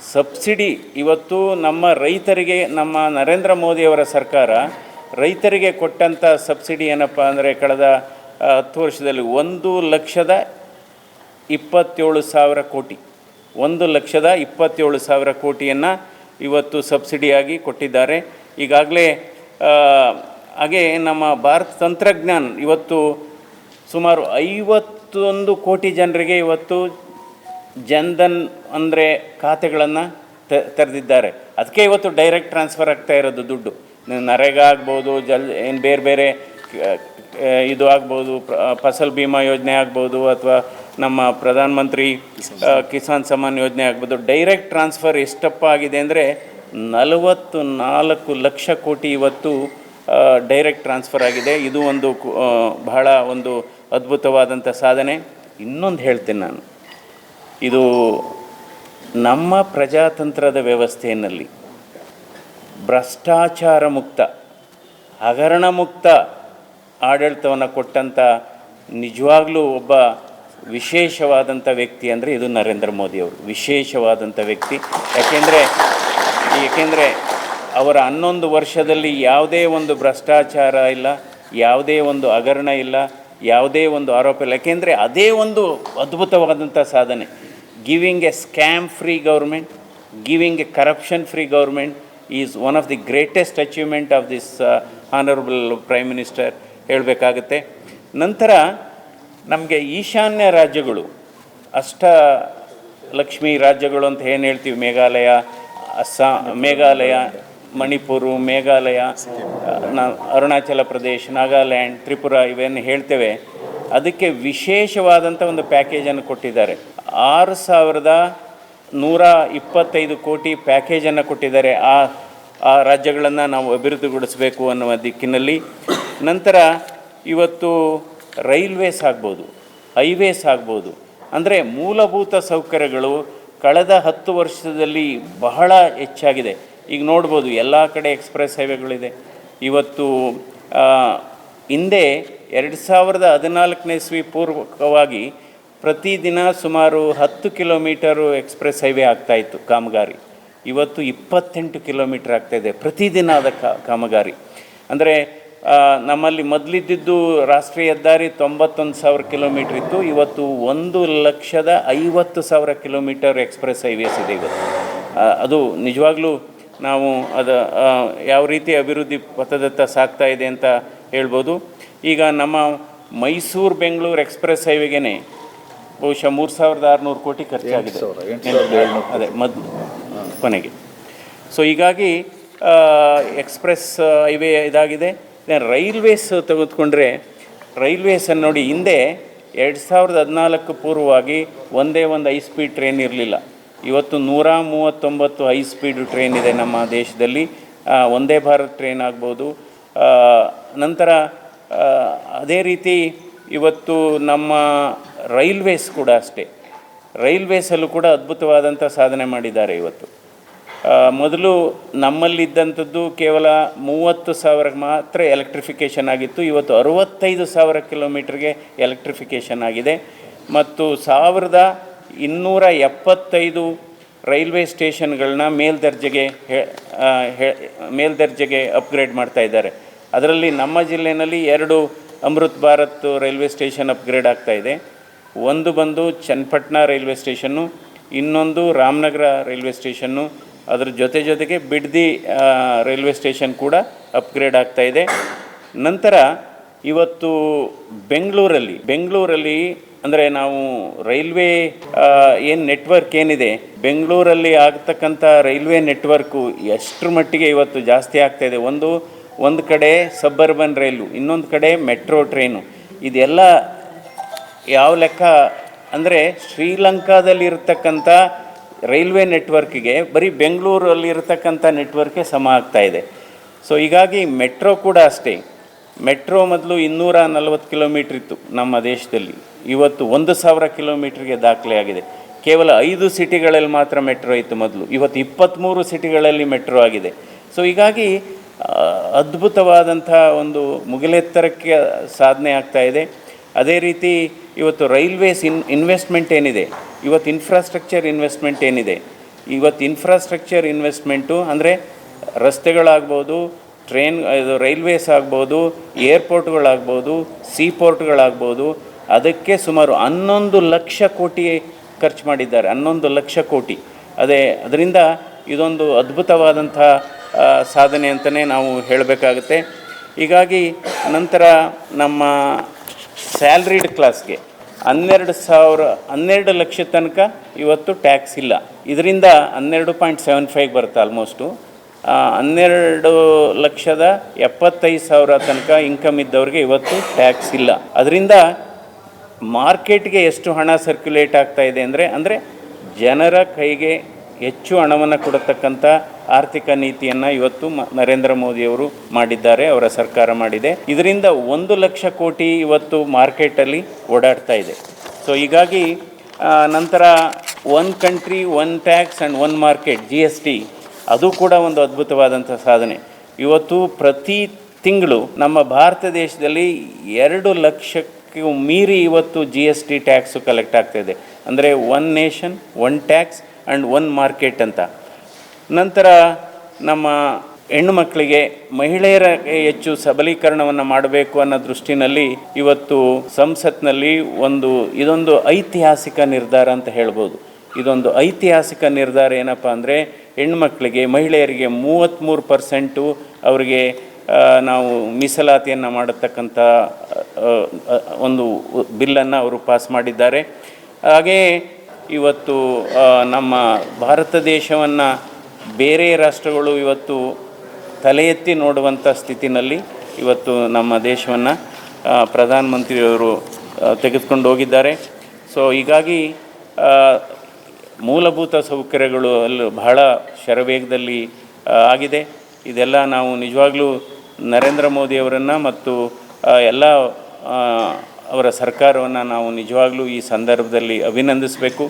Subsidy ಇವತ್ತು ನಮ್ಮ ರೈತರಿಗೆ, ನಮ್ಮ ನರೇಂದ್ರ ಮೋದಿಯವರ ಸರ್ಕಾರ ರೈತರಿಗೆ ಕೊಟ್ಟಂಥ ಸಬ್ಸಿಡಿ ಏನಪ್ಪ ಅಂದರೆ ಕಳೆದ ಹತ್ತು ವರ್ಷದಲ್ಲಿ ಒಂದು ಲಕ್ಷದ ಇಪ್ಪತ್ತೇಳು ಸಾವಿರ ಕೋಟಿ. ಒಂದು ಲಕ್ಷದ ಇಪ್ಪತ್ತೇಳು ಸಾವಿರ ಕೋಟಿಯನ್ನು ಇವತ್ತು ಸಬ್ಸಿಡಿಯಾಗಿ ಕೊಟ್ಟಿದ್ದಾರೆ. ಈಗಾಗಲೇ ಹಾಗೆ ನಮ್ಮ ಭಾರತ ತಂತ್ರಜ್ಞಾನ ಇವತ್ತು ಸುಮಾರು ಐವತ್ತೊಂದು ಕೋಟಿ ಜನರಿಗೆ ಇವತ್ತು ಜನ್ಧನ್ ಅಂದರೆ ಖಾತೆಗಳನ್ನು ತೆರೆದಿದ್ದಾರೆ. ಅದಕ್ಕೆ ಇವತ್ತು ಡೈರೆಕ್ಟ್ ಟ್ರಾನ್ಸ್ಫರ್ ಆಗ್ತಾ ಇರೋದು ದುಡ್ಡು. ನರೇಗಾ ಆಗ್ಬೋದು, ಜಲ್, ಏನು ಬೇರೆ ಬೇರೆ ಇದು ಆಗ್ಬೋದು ಫಸಲ್ ಬಿಮಾ ಯೋಜನೆ ಆಗ್ಬೋದು ಅಥವಾ ನಮ್ಮ ಪ್ರಧಾನ ಮಂತ್ರಿ ಕಿಸಾನ್ ಸಮ್ಮಾನ್ ಯೋಜನೆ ಆಗ್ಬೋದು. ಡೈರೆಕ್ಟ್ ಟ್ರಾನ್ಸ್ಫರ್ ಎಷ್ಟಪ್ಪ ಆಗಿದೆ ಅಂದರೆ ನಲವತ್ತು ನಾಲ್ಕು ಲಕ್ಷ ಕೋಟಿ ಇವತ್ತು ಡೈರೆಕ್ಟ್ ಟ್ರಾನ್ಸ್ಫರ್ ಆಗಿದೆ. ಇದು ಒಂದು ಬಹಳ ಒಂದು ಅದ್ಭುತವಾದಂಥ ಸಾಧನೆ. ಇನ್ನೊಂದು ಹೇಳ್ತೀನಿ ನಾನು. ಇದು ನಮ್ಮ ಪ್ರಜಾತಂತ್ರದ ವ್ಯವಸ್ಥೆಯಲ್ಲಿ ಭ್ರಷ್ಟಾಚಾರ ಮುಕ್ತ, ಹಗರಣ ಮುಕ್ತ ಆಡಳಿತವನ್ನು ಕೊಟ್ಟಂಥ ನಿಜವಾಗ್ಲೂ ಒಬ್ಬ ವಿಶೇಷವಾದಂಥ ವ್ಯಕ್ತಿ ಅಂದರೆ ಇದು ನರೇಂದ್ರ ಮೋದಿಯವರು ವಿಶೇಷವಾದಂಥ ವ್ಯಕ್ತಿ. ಯಾಕೆಂದರೆ, ಏಕೆಂದರೆ ಅವರ ಹನ್ನೊಂದು ವರ್ಷದಲ್ಲಿ ಯಾವುದೇ ಒಂದು ಭ್ರಷ್ಟಾಚಾರ ಇಲ್ಲ, ಯಾವುದೇ ಒಂದು ಹಗರಣ ಇಲ್ಲ, ಯಾವುದೇ ಒಂದು ಆರೋಪ ಇಲ್ಲ. ಯಾಕೆಂದರೆ, ಅದೇ ಒಂದು ಅದ್ಭುತವಾದಂಥ ಸಾಧನೆ. Giving a scam free government giving a corruption free government is one of the greatest achievement of this honourable prime minister ಹೇಳಬೇಕಾಗುತ್ತೆ. ನಂತರ ನಮಗೆ ಈಶಾನ್ಯ ರಾಜ್ಯಗಳು, ಅಷ್ಟ ಲಕ್ಷ್ಮಿ ರಾಜ್ಯಗಳು ಅಂತ ಏನು ಹೇಳ್ತೀವಿ? ಮೇಘಾಲಯ, ಅಸ್ಸಾ, ಮೇಘಾಲಯ, ಮಣಿಪುರ, ಮೇಘಾಲಯ ಅರುಣಾಚಲ ಪ್ರದೇಶ್, ನಾಗಾಲ್ಯಾಂಡ್, ತ್ರಿಪುರ ಇವೇನು ಹೇಳ್ತೇವೆ. ಅದಕ್ಕೆ ವಿಶೇಷವಾದಂಥ ಒಂದು ಪ್ಯಾಕೇಜನ್ನು ಕೊಟ್ಟಿದ್ದಾರೆ. ಆರು ಸಾವಿರದ ನೂರ ಇಪ್ಪತ್ತೈದು ಕೋಟಿ ಪ್ಯಾಕೇಜನ್ನು ಕೊಟ್ಟಿದ್ದಾರೆ. ಆ ಆ ರಾಜ್ಯಗಳನ್ನು ನಾವು ಅಭಿವೃದ್ಧಿಗೊಳಿಸಬೇಕು ಅನ್ನುವ ದಿಕ್ಕಿನಲ್ಲಿ. ನಂತರ ಇವತ್ತು ರೈಲ್ವೇಸ್ ಆಗ್ಬೋದು, ಹೈವೇಸ್ ಆಗ್ಬೋದು. ಅಂದರೆ ಮೂಲಭೂತ ಸೌಕರ್ಯಗಳು ಕಳೆದ ಹತ್ತು ವರ್ಷದಲ್ಲಿ ಬಹಳ ಹೆಚ್ಚಾಗಿದೆ. ಈಗ ನೋಡ್ಬೋದು, ಎಲ್ಲ ಕಡೆ ಎಕ್ಸ್ಪ್ರೆಸ್ ಹೈವೇಗಳಿದೆ. ಇವತ್ತು ಹಿಂದೆ ಎರಡು ಸಾವಿರದ ಹದಿನಾಲ್ಕನೇ ಇಸ್ವಿ ಪೂರ್ವಕವಾಗಿ ಪ್ರತಿದಿನ ಸುಮಾರು ಹತ್ತು ಕಿಲೋಮೀಟರು ಎಕ್ಸ್ಪ್ರೆಸ್ ಹೈವೇ ಆಗ್ತಾಯಿತ್ತು ಕಾಮಗಾರಿ. ಇವತ್ತು ಇಪ್ಪತ್ತೆಂಟು ಕಿಲೋಮೀಟ್ರ್ ಆಗ್ತಾಯಿದೆ ಪ್ರತಿದಿನ ಅದ ಕಾಮಗಾರಿ. ಅಂದರೆ ನಮ್ಮಲ್ಲಿ ಮೊದಲಿದ್ದಿದ್ದು ರಾಷ್ಟ್ರೀಯ ಹೆದ್ದಾರಿ ತೊಂಬತ್ತೊಂದು ಸಾವಿರ ಕಿಲೋಮೀಟ್ರ್ ಇತ್ತು, ಇವತ್ತು ಒಂದು ಲಕ್ಷದ ಐವತ್ತು ಸಾವಿರ ಕಿಲೋಮೀಟರ್ ಎಕ್ಸ್ಪ್ರೆಸ್ ಹೈವೇಸ್ ಇದೆ ಇವತ್ತು. ಅದು ನಿಜವಾಗ್ಲೂ ನಾವು ಅದು ಯಾವ ರೀತಿ ಅಭಿವೃದ್ಧಿ ಪಥದತ್ತ ಸಾಗ್ತಾ ಇದೆ ಅಂತ ಹೇಳ್ಬೋದು. ಈಗ ನಮ್ಮ ಮೈಸೂರು ಬೆಂಗಳೂರು ಎಕ್ಸ್ಪ್ರೆಸ್ ಹೈವೇಗೇ ಬಹುಶಃ ಮೂರು ಸಾವಿರದ ಆರುನೂರು ಕೋಟಿ ಖರ್ಚಾಗಿದೆ. ಅದೇ ಮೊದಲು ಕೊನೆಗೆ. ಸೊ ಹೀಗಾಗಿ ಎಕ್ಸ್ಪ್ರೆಸ್ ಹೈವೇ ಇದಾಗಿದೆ. ರೈಲ್ವೇಸ್ ತೆಗೆದುಕೊಂಡ್ರೆ ರೈಲ್ವೇಸನ್ನು ನೋಡಿ ಹಿಂದೆ ಎರಡು ಸಾವಿರದ ಹದಿನಾಲ್ಕು ಪೂರ್ವವಾಗಿ ಒಂದೇ ಒಂದು ಹೈ ಸ್ಪೀಡ್ ಟ್ರೈನ್ ಇರಲಿಲ್ಲ. ಇವತ್ತು ನೂರ ಮೂವತ್ತೊಂಬತ್ತು ಹೈ ಸ್ಪೀಡ್ ಟ್ರೈನ್ ಇದೆ ನಮ್ಮ ದೇಶದಲ್ಲಿ. ಒಂದೇ ಭಾರತ್ ಟ್ರೈನ್ ಆಗ್ಬೋದು. ನಂತರ ಅದೇ ರೀತಿ ಇವತ್ತು ನಮ್ಮ ರೈಲ್ವೇಸ್ ಕೂಡ ಅಷ್ಟೇ. ರೈಲ್ವೇಸಲ್ಲೂ ಕೂಡ ಅದ್ಭುತವಾದಂಥ ಸಾಧನೆ ಮಾಡಿದ್ದಾರೆ ಇವತ್ತು. ಮೊದಲು ನಮ್ಮಲ್ಲಿದ್ದಂಥದ್ದು ಕೇವಲ ಮೂವತ್ತು ಸಾವಿರ ಮಾತ್ರ ಎಲೆಕ್ಟ್ರಿಫಿಕೇಷನ್ ಆಗಿತ್ತು. ಇವತ್ತು ಅರುವತ್ತೈದು ಸಾವಿರ ಕಿಲೋಮೀಟ್ರಿಗೆ ಎಲೆಕ್ಟ್ರಿಫಿಕೇಷನ್ ಆಗಿದೆ. ಮತ್ತು ಸಾವಿರದ ಇನ್ನೂರ ಎಪ್ಪತ್ತೈದು ರೈಲ್ವೆ ಸ್ಟೇಷನ್ಗಳನ್ನ ಮೇಲ್ದರ್ಜೆಗೆ ಮೇಲ್ದರ್ಜೆಗೆ ಅಪ್ಗ್ರೇಡ್ ಮಾಡ್ತಾ ಇದ್ದಾರೆ. ಅದರಲ್ಲಿ ನಮ್ಮ ಜಿಲ್ಲೆಯಲ್ಲಿ ಎರಡು Amrit Bharat railway station upgrade ಇದೆ. ಒಂದು ಬಂದು ಚನ್ನಪಟ್ಟಣ ರೈಲ್ವೆ ಸ್ಟೇಷನ್ನು, ಇನ್ನೊಂದು ರಾಮನಗರ ರೈಲ್ವೆ ಸ್ಟೇಷನ್ನು, ಅದರ ಜೊತೆ ಜೊತೆಗೆ ಬಿಡ್ದಿ ರೈಲ್ವೆ ಸ್ಟೇಷನ್ ಕೂಡ ಅಪ್ಗ್ರೇಡ್ ಇದೆ. ನಂತರ ಇವತ್ತು ಬೆಂಗಳೂರಲ್ಲಿ ಬೆಂಗಳೂರಲ್ಲಿ ಅಂದರೆ ನಾವು ರೈಲ್ವೆ ಏನು ನೆಟ್ವರ್ಕ್ ಏನಿದೆ, ಬೆಂಗಳೂರಲ್ಲಿ ಆಗ್ತಕ್ಕಂಥ ರೈಲ್ವೆ ನೆಟ್ವರ್ಕು ಎಷ್ಟರ ಮಟ್ಟಿಗೆ ಇವತ್ತು ಜಾಸ್ತಿ ಆಗ್ತಾ ಇದೆ. ಒಂದು ಒಂದು ಕಡೆ ಸಬ್ಬರ್ಬನ್ ರೈಲು, ಇನ್ನೊಂದು ಕಡೆ ಮೆಟ್ರೋ ಟ್ರೈನು. ಇದೆಲ್ಲ ಯಾವ ಲೆಕ್ಕ ಅಂದರೆ ಶ್ರೀಲಂಕಾದಲ್ಲಿ ಇರತಕ್ಕಂಥ ರೈಲ್ವೆ ನೆಟ್ವರ್ಕಿಗೆ, ಬರೀ ಬೆಂಗಳೂರಲ್ಲಿ ಇರತಕ್ಕಂಥ ನೆಟ್ವರ್ಕೆ ಸಮ ಆಗ್ತಾ ಇದೆ. ಸೊ ಹೀಗಾಗಿ ಮೆಟ್ರೋ ಕೂಡ ಅಷ್ಟೇ. ಮೆಟ್ರೋ ಮೊದಲು ಇನ್ನೂರ ನಲವತ್ತು ಕಿಲೋಮೀಟ್ರ್ ಇತ್ತು ನಮ್ಮ ದೇಶದಲ್ಲಿ. ಇವತ್ತು ಒಂದು ಸಾವಿರ ಕಿಲೋಮೀಟ್ರಿಗೆ ದಾಖಲೆ ಆಗಿದೆ. ಕೇವಲ ಐದು ಸಿಟಿಗಳಲ್ಲಿ ಮಾತ್ರ ಮೆಟ್ರೋ ಇತ್ತು ಮೊದಲು. ಇವತ್ತು ಇಪ್ಪತ್ತ್ಮೂರು ಸಿಟಿಗಳಲ್ಲಿ ಮೆಟ್ರೋ ಆಗಿದೆ. ಸೊ ಹೀಗಾಗಿ ಅದ್ಭುತವಾದಂಥ ಒಂದು ಮುಗಿಲೆತ್ತರಕ್ಕೆ ಸಾಧನೆ ಆಗ್ತಾ ಇದೆ. ಅದೇ ರೀತಿ ಇವತ್ತು ರೈಲ್ವೇಸ್ ಇನ್ ಇನ್ವೆಸ್ಟ್ಮೆಂಟ್ ಏನಿದೆ? ಇವತ್ತು ಇನ್ಫ್ರಾಸ್ಟ್ರಕ್ಚರ್ ಇನ್ವೆಸ್ಟ್ಮೆಂಟ್ ಏನಿದೆ? ಇವತ್ತು ಇನ್ಫ್ರಾಸ್ಟ್ರಕ್ಚರ್ ಇನ್ವೆಸ್ಟ್ಮೆಂಟು ಅಂದರೆ ರಸ್ತೆಗಳಾಗ್ಬೋದು ಟ್ರೈನ್ ಇದು ರೈಲ್ವೇಸ್ ಆಗ್ಬೋದು ಏರ್ಪೋರ್ಟ್ಗಳಾಗ್ಬೋದು ಸೀ ಪೋರ್ಟ್ಗಳಾಗ್ಬೋದು ಅದಕ್ಕೆ ಸುಮಾರು ಹನ್ನೊಂದು ಲಕ್ಷ ಕೋಟಿ ಖರ್ಚು ಮಾಡಿದ್ದಾರೆ. ಹನ್ನೊಂದು ಲಕ್ಷ ಕೋಟಿ. ಅದೇ, ಅದರಿಂದ ಇದೊಂದು ಅದ್ಭುತವಾದಂಥ ಸಾಧನೆ ಅಂತಲೇ ನಾವು ಹೇಳಬೇಕಾಗುತ್ತೆ. ಹೀಗಾಗಿ ನಂತರ ನಮ್ಮ ಸ್ಯಾಲ್ರಿಡ್ ಕ್ಲಾಸ್ಗೆ ಹನ್ನೆರಡು ಸಾವಿರ, ಹನ್ನೆರಡು ಲಕ್ಷ ತನಕ ಇವತ್ತು ಟ್ಯಾಕ್ಸ್ ಇಲ್ಲ. ಇದರಿಂದ ಹನ್ನೆರಡು ಪಾಯಿಂಟ್ ಸೆವೆನ್ ಫೈವ್ ಬರುತ್ತೆ ಆಲ್ಮೋಸ್ಟು. ಹನ್ನೆರಡು ಲಕ್ಷದ ಎಪ್ಪತ್ತೈದು ಸಾವಿರ ತನಕ ಇನ್ಕಮ್ ಇದ್ದವ್ರಿಗೆ ಇವತ್ತು ಟ್ಯಾಕ್ಸ್ ಇಲ್ಲ. ಅದರಿಂದ ಮಾರ್ಕೆಟ್ಗೆ ಎಷ್ಟು ಹಣ ಸರ್ಕ್ಯುಲೇಟ್ ಆಗ್ತಾ ಇದೆ ಅಂದರೆ ಅಂದರೆ ಜನರ ಕೈಗೆ ಹೆಚ್ಚು ಹಣವನ್ನು ಕೊಡತಕ್ಕಂಥ ಆರ್ಥಿಕ ನೀತಿಯನ್ನು ಇವತ್ತು ನರೇಂದ್ರ ಮೋದಿಯವರು ಮಾಡಿದ್ದಾರೆ, ಅವರ ಸರ್ಕಾರ ಮಾಡಿದೆ. ಇದರಿಂದ ಒಂದು ಲಕ್ಷ ಕೋಟಿ ಇವತ್ತು ಮಾರ್ಕೆಟಲ್ಲಿ ಓಡಾಡ್ತಾ ಇದೆ. ಸೊ ಹೀಗಾಗಿ ನಂತರ one country one tax and one market G S T ಅದು ಕೂಡ ಒಂದು ಅದ್ಭುತವಾದಂಥ ಸಾಧನೆ. ಇವತ್ತು ಪ್ರತಿ ತಿಂಗಳು ನಮ್ಮ ಭಾರತ ದೇಶದಲ್ಲಿ ಎರಡು ಲಕ್ಷಕ್ಕೂ ಮೀರಿ ಇವತ್ತು G S T tax collect ಆಗ್ತಾಯಿದೆ ಅಂದರೆ one nation one tax and one market ಅಂತ. ನಂತರ ನಮ್ಮ ಹೆಣ್ಣು ಮಕ್ಕಳಿಗೆ ಮಹಿಳೆಯರ ಹೆಚ್ಚು ಸಬಲೀಕರಣವನ್ನು ಮಾಡಬೇಕು ಅನ್ನೋ ದೃಷ್ಟಿನಲ್ಲಿ ಇವತ್ತು ಸಂಸತ್ನಲ್ಲಿ ಒಂದು, ಇದೊಂದು ಐತಿಹಾಸಿಕ ನಿರ್ಧಾರ ಅಂತ ಹೇಳ್ಬೋದು. ಇದೊಂದು ಐತಿಹಾಸಿಕ ನಿರ್ಧಾರ ಏನಪ್ಪ ಅಂದರೆ ಹೆಣ್ಮಕ್ಳಿಗೆ ಮಹಿಳೆಯರಿಗೆ ಮೂವತ್ತ್ಮೂರು ಪರ್ಸೆಂಟು ಅವರಿಗೆ ನಾವು ಮೀಸಲಾತಿಯನ್ನು ಮಾಡತಕ್ಕಂಥ ಒಂದು ಬಿಲ್ಲನ್ನು ಅವರು ಪಾಸ್ ಮಾಡಿದ್ದಾರೆ. ಹಾಗೆಯೇ ಇವತ್ತು ನಮ್ಮ ಭಾರತ ದೇಶವನ್ನು ಬೇರೆ ರಾಷ್ಟ್ರಗಳು ಇವತ್ತು ತಲೆ ಎತ್ತಿ ನೋಡುವಂಥ ಸ್ಥಿತಿನಲ್ಲಿ ಇವತ್ತು ನಮ್ಮ ದೇಶವನ್ನು ಪ್ರಧಾನಮಂತ್ರಿಯವರು ತೆಗೆದುಕೊಂಡು ಹೋಗಿದ್ದಾರೆ. ಸೊ ಹೀಗಾಗಿ ಮೂಲಭೂತ ಸೌಕರ್ಯಗಳು ಅಲ್ಲಿ ಬಹಳ ಶರವೇಗದಲ್ಲಿ ಆಗಿದೆ. ಇದೆಲ್ಲ ನಾವು ನಿಜವಾಗ್ಲೂ ನರೇಂದ್ರ ಮೋದಿಯವರನ್ನು ಮತ್ತು ಎಲ್ಲ ಅವರ ಸರ್ಕಾರವನ್ನು ನಾವು ನಿಜವಾಗ್ಲೂ ಈ ಸಂದರ್ಭದಲ್ಲಿ ಅಭಿನಂದಿಸಬೇಕು.